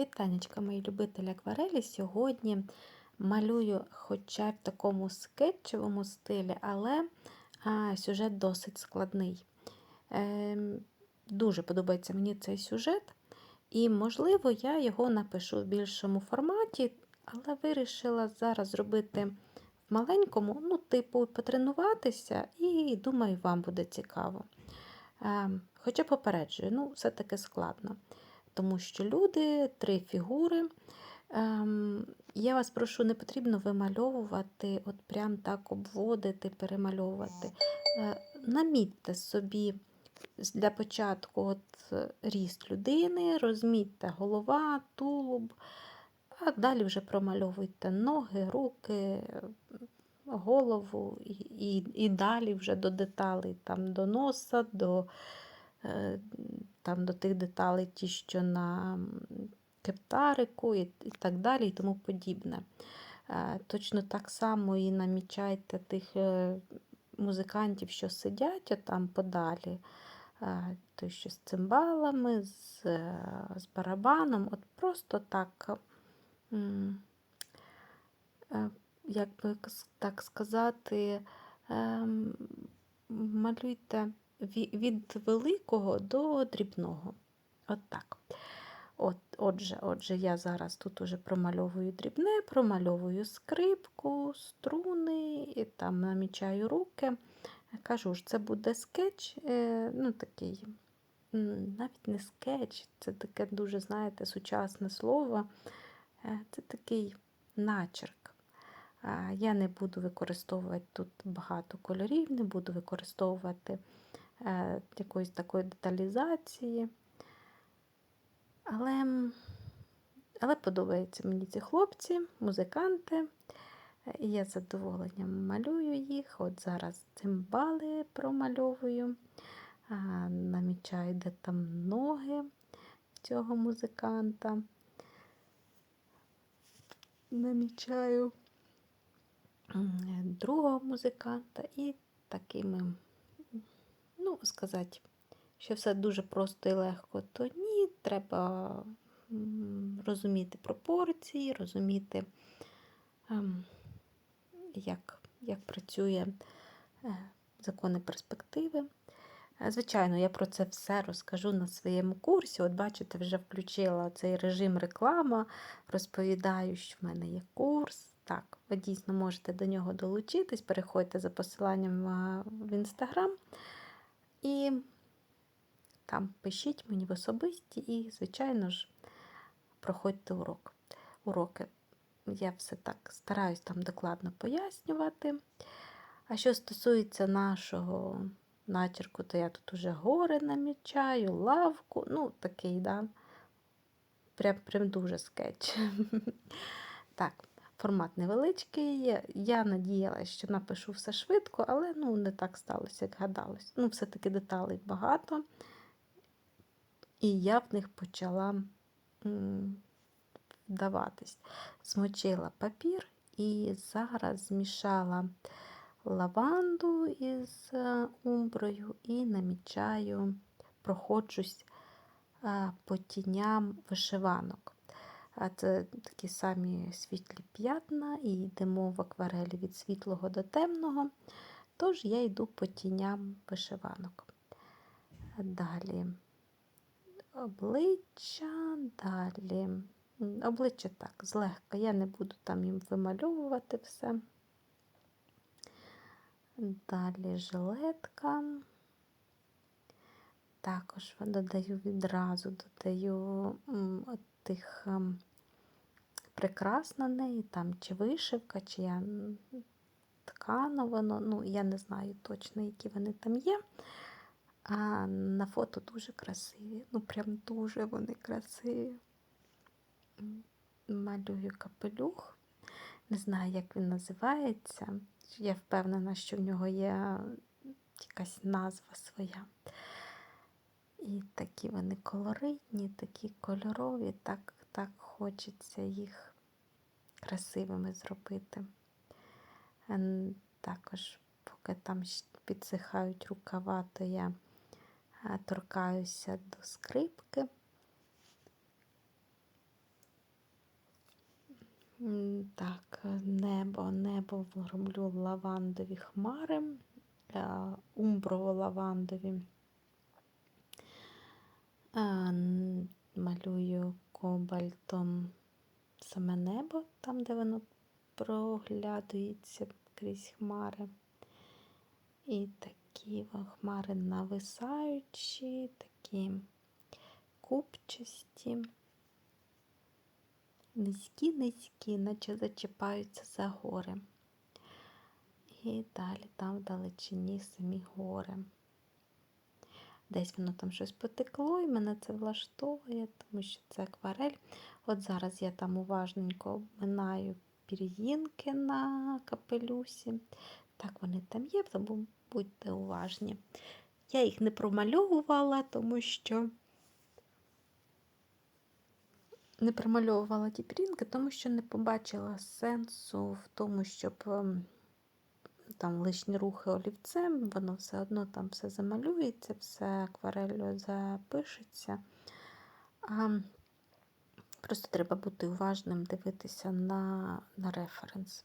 Вітанечка, мої любителі акварелі. Сьогодні малюю хоча в такому скетчевому стилі, але а, сюжет досить складний. Е, Дуже подобається мені цей сюжет, і, можливо, я його напишу в більшому форматі, але вирішила зараз зробити в маленькому, ну, типу, потренуватися, і думаю, вам буде цікаво. Е, Хоча попереджую, ну, все-таки складно тому що люди, три фігури. Ем, Я вас прошу, не потрібно вимальовувати, от прям так обводити, перемальовувати. Е, Намітьте собі для початку от ріст людини, розмітьте голова, тулуб, а далі вже промальовуйте ноги, руки, голову і, і, і далі вже до деталей, там, до носа, до Е, там до тих деталей, ті, що на кептарику і, так далі, і тому подібне. Е, точно так само і намічайте тих е, музикантів, що сидять там подалі. Той, що з цимбалами, з з барабаном, от просто так, як би так сказати, ем, малюйте від великого до дрібного. От так. От, Отже, отже, я зараз тут уже промальовую дрібне, промальовую скрипку, струни, і там намічаю руки. Кажу ж, це буде скетч, е, ну такий, навіть не скетч, це таке дуже, знаєте, сучасне слово. Е, це такий начерк. Я не буду використовувати тут багато кольорів, не буду використовувати якоїсь такої деталізації. Але але подобаються мені ці хлопці, музиканти. І я з задоволенням малюю їх. От зараз цимбали промальовую, намічаю, де там ноги цього музиканта. Намічаю другого музиканта і такими ну, сказати, що все дуже просто і легко, то ні, треба розуміти пропорції, розуміти, ем, як, як працює е, закони перспективи. Е, звичайно, я про це все розкажу на своєму курсі. От, бачите, вже включила цей режим реклама, розповідаю, що в мене є курс. Так, ви дійсно можете до нього долучитись, переходьте за посиланням в інстаграм. І там пишіть мені в особисті і, звичайно ж, проходьте урок. уроки. Я все так стараюсь там докладно пояснювати. А що стосується нашого начерку, то я тут уже гори намічаю, лавку, ну, такий, да, прям, прям дуже скетч. Так, Формат невеличкий. Я надіялася, що напишу все швидко, але ну, не так сталося, як гадалось. Ну, все-таки деталей багато. І я в них почала вдаватись. Змочила папір і зараз змішала лаванду із е, умброю і намічаю, проходжусь е, по тіням вишиванок. Це такі самі світлі п'ятна, і йдемо в акварелі від світлого до темного. Тож я йду по тіням вишиванок. Далі обличчя, далі. Обличчя так, злегка, я не буду там їм вимальовувати все. Далі жилетка. Також додаю відразу, додаю тих прикрас на неї, там чи вишивка, чи я ткано воно, ну, я не знаю точно, які вони там є. А на фото дуже красиві. Ну, прям дуже вони красиві. Малюю капелюх. Не знаю, як він називається. Я впевнена, що в нього є якась назва своя. І такі вони колоритні, такі кольорові, так так хочеться їх красивими зробити. Також, поки там підсихають рукава, то я торкаюся до скрипки. Так, е, небо, небо роблю лавандові хмари, е, умброво-лавандові. Малюю кобальтом саме небо, там, де воно проглядується крізь хмари. І такі хмари нависаючі, такі купчасті, низькі-низькі, наче зачіпаються за гори. І далі там в далечині самі гори. Десь воно там щось потекло, і мене це влаштовує, тому що це акварель. От зараз я там уважненько обминаю пір'їнки на капелюсі. Так вони там є, тому будьте уважні. Я їх не промальовувала, тому що не промальовувала ті пір'їнки, тому що не побачила сенсу в тому, щоб ем, там лишні рухи олівцем, воно все одно там все замалюється, все акварелью запишеться. А Просто треба бути уважним, дивитися на, на референс,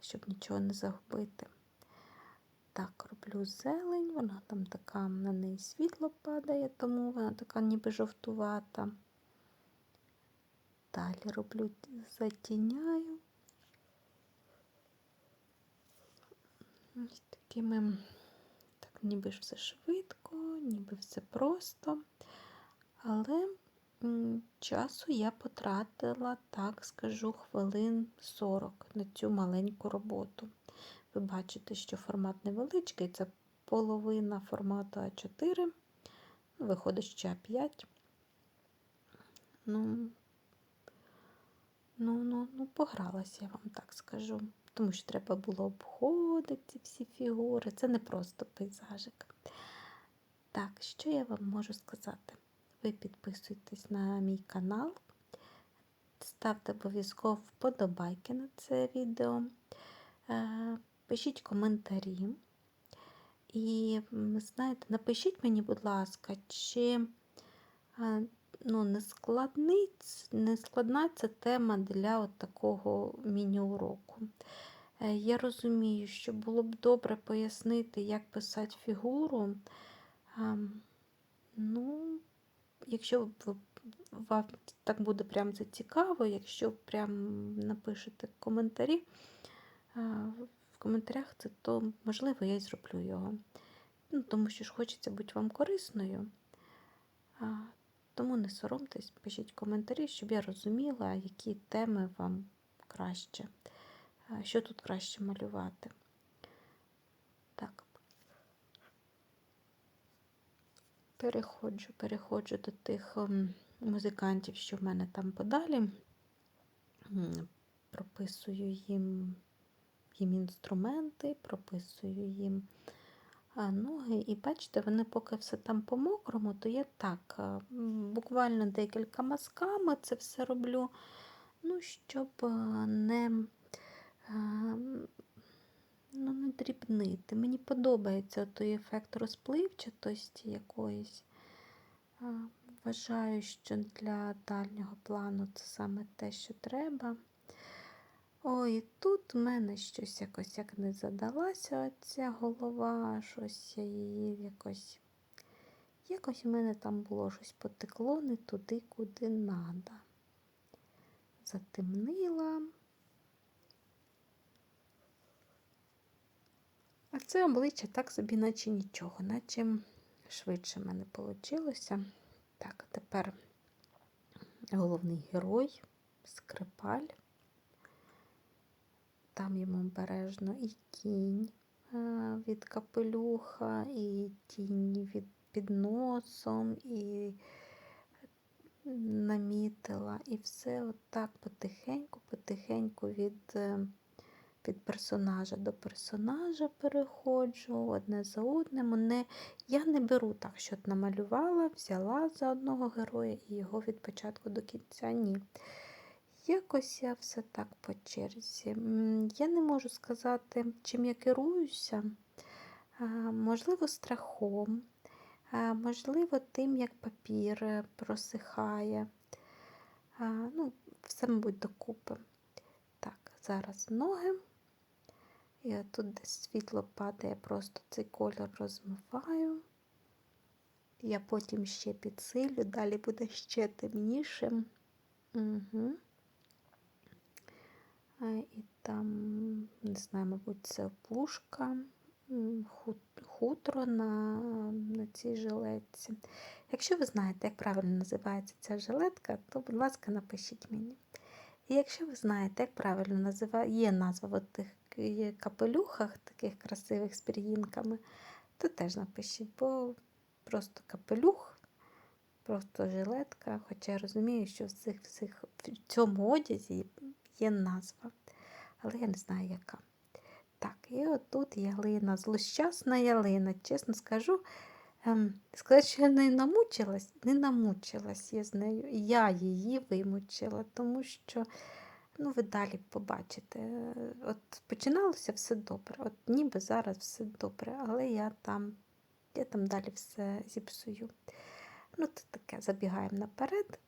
щоб нічого не загубити. Так, роблю зелень, вона там така, на неї світло падає, тому вона така ніби жовтувата. Далі роблю, затіняю. Ось такими, так, ніби ж все швидко, ніби все просто. Але часу я потратила, так скажу, хвилин 40 на цю маленьку роботу. Ви бачите, що формат невеличкий, це половина формату А4, ну, виходить ще А5. Ну, ну, ну, ну, погралася, я вам так скажу. Тому що треба було обходити всі фігури. Це не просто пейзажик. Так, що я вам можу сказати? Ви підписуйтесь на мій канал, ставте обов'язково вподобайки на це відео, е, пишіть коментарі. І, знаєте, напишіть мені, будь ласка, чи е, ну, не, складний, не складна ця тема для от такого міні-уроку. Е, я розумію, що було б добре пояснити, як писати фігуру. Ем, ну, якщо вам так буде прям зацікаво, якщо прям напишете коментарі в коментарях, це, то можливо я й зроблю його. Ну, Тому що ж хочеться бути вам корисною. Тому не соромтесь, пишіть коментарі, щоб я розуміла, які теми вам краще, що тут краще малювати. Так. Переходжу, переходжу до тих ем, музикантів, що в мене там подалі. Прописую їм їм інструменти, прописую їм ноги. І бачите, вони поки все там по-мокрому, то я так, е, буквально декілька мазками це все роблю, ну, щоб е, не ну, не дрібнити. Мені подобається той ефект розпливчатості якоїсь. Вважаю, що для дальнього плану це саме те, що треба. Ой, тут в мене щось якось як не задалася ця голова, щось я її якось. Якось у мене там було щось потекло не туди, куди надо. Затемнила. А це обличчя так собі, наче нічого, наче швидше в мене вийшло. Так, тепер головний герой, скрипаль. Там йому обережно і кінь е, від капелюха, і тінь від під носом, і намітила. І все отак потихеньку-потихеньку від е, від персонажа до персонажа переходжу одне за одним. Не, Я не беру так, що намалювала, взяла за одного героя і його від початку до кінця ні. Якось я все так по черзі. Я не можу сказати, чим я керуюся. Можливо, страхом, можливо, тим, як папір е, просихає. Ну, Все, мабуть, докупи. Так, зараз ноги. І тут, де світло падає, просто цей колір розмиваю. Я потім ще підсилю, далі буде ще темнішим. Угу. І там, не знаю, мабуть, це опушка, хутро на, на цій жилетці. Якщо ви знаєте, як правильно називається ця жилетка, то, будь ласка, напишіть мені. І якщо ви знаєте, як правильно називає, є назва в тих капелюхах, таких красивих з пір'їнками, то теж напишіть, бо просто капелюх, просто жилетка. Хоча я розумію, що в, цих, всіх, в цьому одязі є назва, але я не знаю, яка. Так, і отут ялина, злощасна ялина, чесно скажу. Ем, сказати, що я не намучилась, не намучилась я з нею. Я її вимучила, тому що, ну, ви далі побачите, от починалося все добре. От ніби зараз все добре, але я там я там далі все зіпсую. Ну, це таке, забігаємо наперед.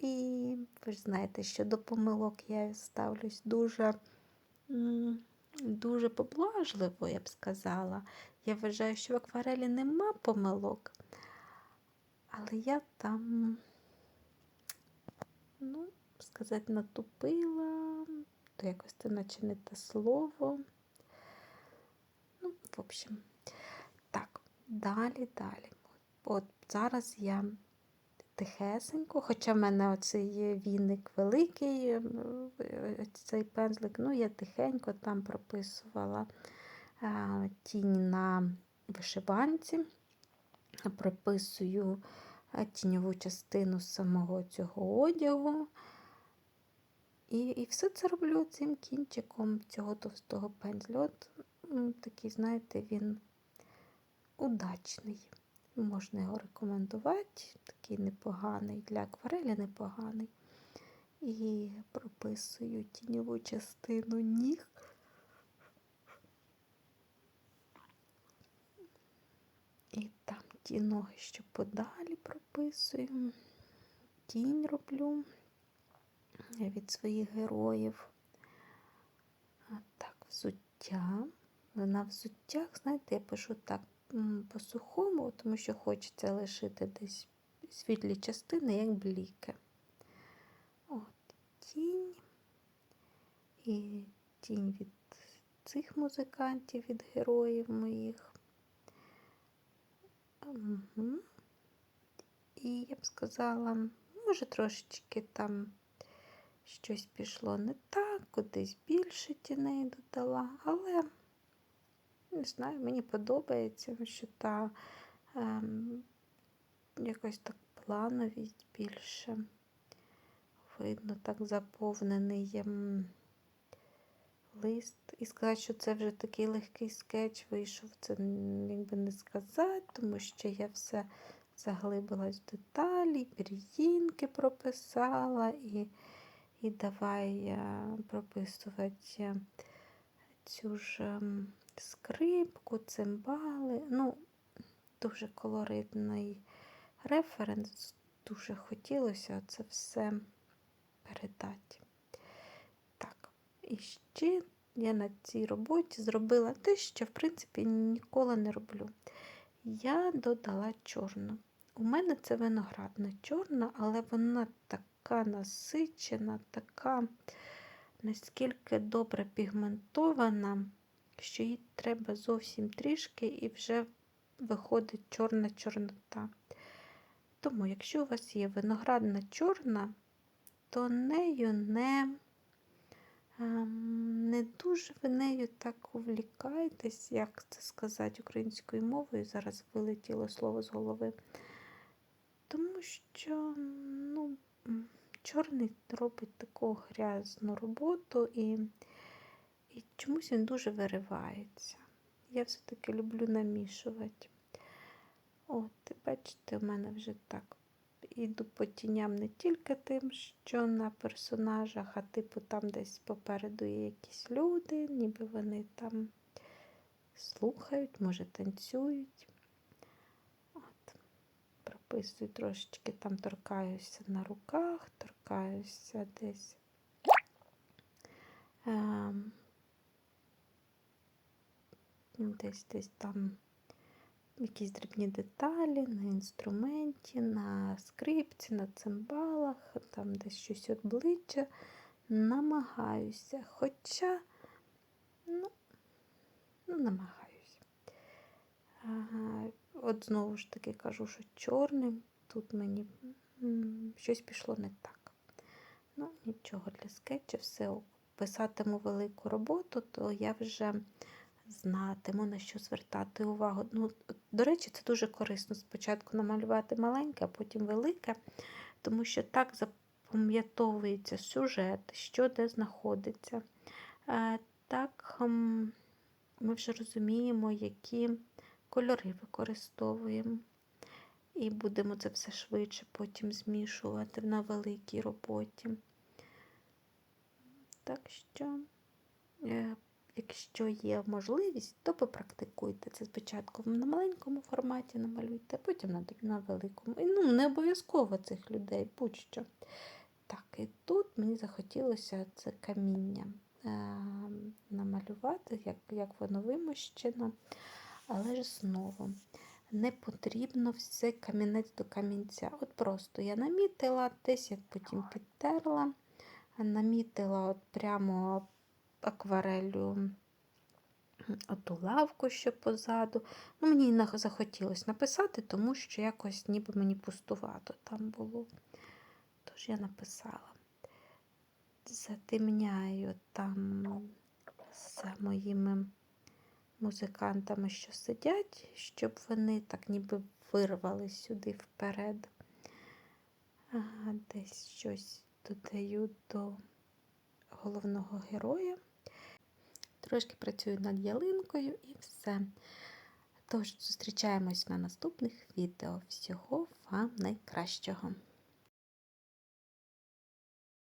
І ви ж знаєте, що до помилок я ставлюсь дуже дуже поблажливо, я б сказала. Я вважаю, що в акварелі нема помилок, але я там, ну, сказати, натупила, то якось це наче не те слово. Ну, в общем, так, далі, далі. От зараз я тихесенько, хоча в мене оцей віник великий, е, цей пензлик, ну я тихенько там прописувала тінь на вишиванці, прописую тіньову частину самого цього одягу. І і все це роблю цим кінчиком цього товстого пензля. Такий, знаєте, він удачний. Можна його рекомендувати, такий непоганий, для акварелі непоганий. І прописую тіньову частину ніг. І там ті ноги, що подалі прописую, тінь роблю від своїх героїв. Так, взуття. На взуттях, знаєте, я пишу так по-сухому, тому що хочеться лишити десь світлі частини, як бліки. От, Тінь і тінь від цих музикантів, від героїв моїх. Угу. І я б сказала, може, трошечки там щось пішло не так, кудись більше тіней додала, але не знаю, мені подобається, що та ем, якось так плановість більше. Видно, так заповнений ем, лист. І сказати, що це вже такий легкий скетч вийшов, це якби не сказати, тому що я все заглибилась в деталі, пір'їнки прописала і і давай е, прописувати цю ж. Ем, скрипку, цимбали. Ну, дуже колоритний референс. Дуже хотілося це все передати. Так, і ще я на цій роботі зробила те, що, в принципі, ніколи не роблю. Я додала чорну. У мене це виноградна чорна, але вона така насичена, така наскільки добре пігментована що їй треба зовсім трішки і вже виходить чорна чорнота. Тому, якщо у вас є виноградна чорна, то нею не ем, не дуже ви нею так увлікаєтесь, як це сказати українською мовою. Зараз вилетіло слово з голови. Тому що ну, чорний робить таку грязну роботу і і чомусь він дуже виривається. Я все-таки люблю намішувати. От, бачите, в мене вже так. Іду по тіням не тільки тим, що на персонажах, а типу там десь попереду є якісь люди, ніби вони там слухають, може танцюють. От, трошечки, там торкаюся на руках, торкаюся десь Ем, Десь десь там якісь дрібні деталі на інструменті, на скрипці, на цимбалах, там десь щось обличчя. Намагаюся. Хоча, ну, ну намагаюся. Ага, От знову ж таки кажу, що чорним тут мені щось пішло не так. Ну, нічого для скетчів, все писатиму велику роботу, то я вже знатиму, на що звертати увагу. Ну, до речі, це дуже корисно спочатку намалювати маленьке, а потім велике, тому що так запам'ятовується сюжет, що де знаходиться. Е, Так ми вже розуміємо, які кольори використовуємо. І будемо це все швидше потім змішувати на великій роботі. Так що, е, якщо є можливість, то попрактикуйте це спочатку на маленькому форматі намалюйте, потім на, на великому. І ну, не обов'язково цих людей, будь-що. Так, і тут мені захотілося це каміння е, намалювати, як, як воно вимощено. Але ж знову не потрібно все камінець до камінця. От просто я намітила, десь я потім підтерла, намітила от прямо акварелью оту лавку, що позаду. Ну, Мені захотілося написати, тому що якось ніби мені пустувато там було. Тож я написала. Затемняю там з моїми музикантами, що сидять, щоб вони так ніби вирвали сюди вперед. Ага, десь щось додаю до головного героя. Трошки працюю над ялинкою і все. Тож, зустрічаємось на наступних відео. Всього вам найкращого!